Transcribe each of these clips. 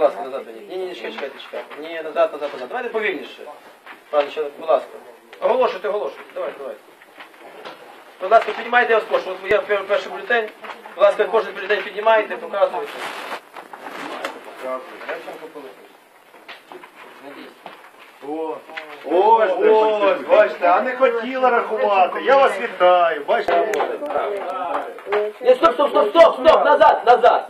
Будь ласка, назад. Ні, ні, ні, чекайте, чекайте, чекайте. Ні, назад, назад, назад. Давайте повільніше. Пане чоловік, будь ласка. Оголошуйте, оголошуйте. Давайте, давайте. Будь ласка, піднімайте я скошу. От я перший бюлетень. Будь ласка, кожен бюлетень піднімайте, показуйте. Надійсно. Ось, ось, бачите, а не хотіла рахувати. Я вас вітаю, бачите. Ні, стоп, стоп, стоп, стоп, стоп, назад, назад,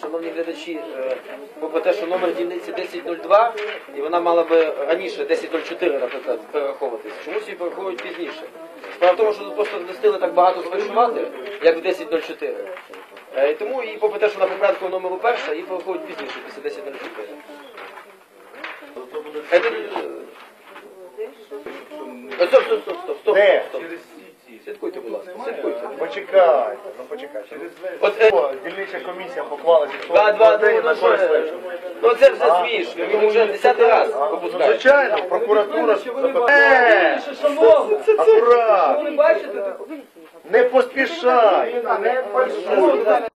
Шановні глядачі, е, попри те, що номер дільниці 1002, і вона мала би раніше 1004, наприклад, перераховуватись, чомусь її перераховують пізніше. Справа в тому, що тут просто не встигли так багато сфальшувати, як в 1004. Е, І тому, і попри те, що вона поправка номеру перша, її перераховують пізніше, після 1004. Е, е, е, Стоп, стоп, стоп, стоп, стоп. Стоп. Слідкуйте, будь ласка, слідкуйте. Почекайте, ну почекайте. От, е, О, Дільнича комісія поклалася. Два, два, ну, на що, користь е, вечора. ну це вже смішно, він вже десятий раз Ну, звичайно, прокуратура... Е, акурат, Ви бачите? не поспішай.